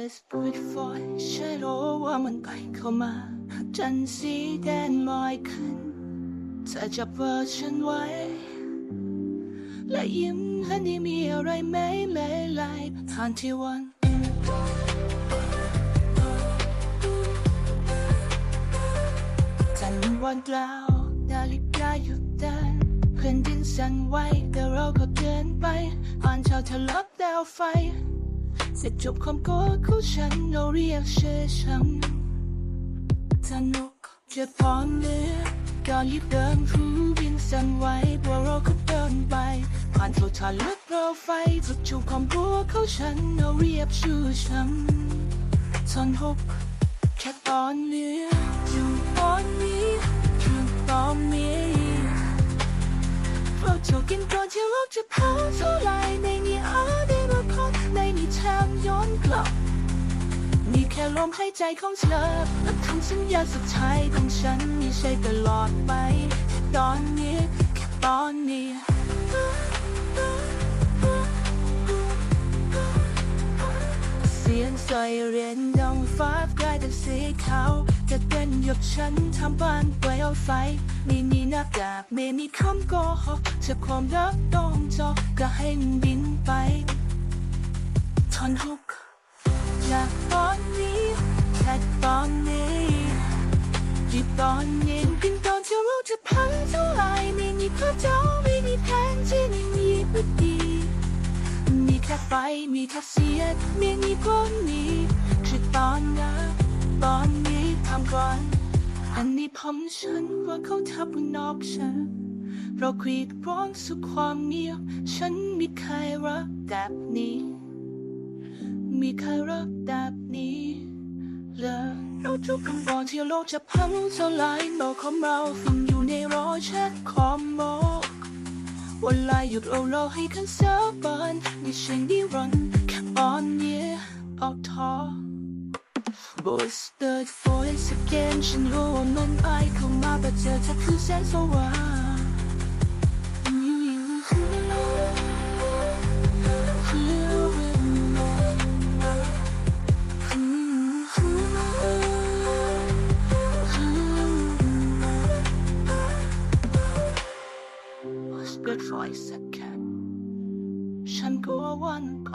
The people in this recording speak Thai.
It's beautiful ฉันรู้ว่ามันใกล้เข้ามา จันสีแดงลอยขึ้นเธอจับเบอร์ฉันไว้ และยิ้มให้นี่มีอะไรไหมไม่ไหลผ่านที่วันจันทีวันกล่าวนาฬิกาหยุดเดินเพื่อนดินสั่นไหวแต่เราก็เดินไปอ่านช้าทะลักดาวไฟ เสร็จจบความโกรธของฉันเราเรียกชื่อฉันสนุกจะพร้อมเลือก่อนรีบเดินรู้บินสั่นไหวพวกเราก็เดินไปผ่านโซชาลึกเราไฟจุดจูบความกลัวของฉันเราเรียกชื่อฉันสนุกแค่ตอนเลืออยู่ตอนนี้อยู่ตอนนี้เราจะกินก่อนที่โลกจะพัง ค่ลมหายใจของเธอและคำสัญญาสุดท้ายของฉันไม่ใช่ตลอดไปตอนนี้ตอนนี้เสียงไซเรียนดังฟ้ากลายเป็นสีขาวจะเต้นหยกฉันทำบ้านเปลวไฟไม่มีหน้ากากไม่มีคำโกหกจะความรักต้องจบก็ให้มันบินไปทนฮุก จากตอนนี้แค่ตอนนี้หยิบตอนเย็นเป็นตอนที่เราจะพังเท่าไรไม่มีพระเจ้าไม่มีแผนที่ไม่มีพอดีมีแค่ไฟมีแค่เสียงมีมีพวกนี้คือตอนนั้ตอนนี้ทำก่อน อันนี้ผมฉันว่าเขาทับบนนอกฉันเราครีดร้องสุขความเงียบ ฉันมีใครรักแบบนี้ มีใครรักแบบนี้เลยเราทุกคำบอกที่โลกจะพังสลายโลกของเราฝังอยู่ในรอยแชทคอมโมวันลายหยุดเราราให้คันเสาบานไม่ใช่นิรันแค่ออนเยียเอาทอ Voice third voice again ฉันรู้ว่ามันไอายเข้ามาแต่เจอเธอคือแสงสว่าง เกิด voice again ฉันกลัววันไ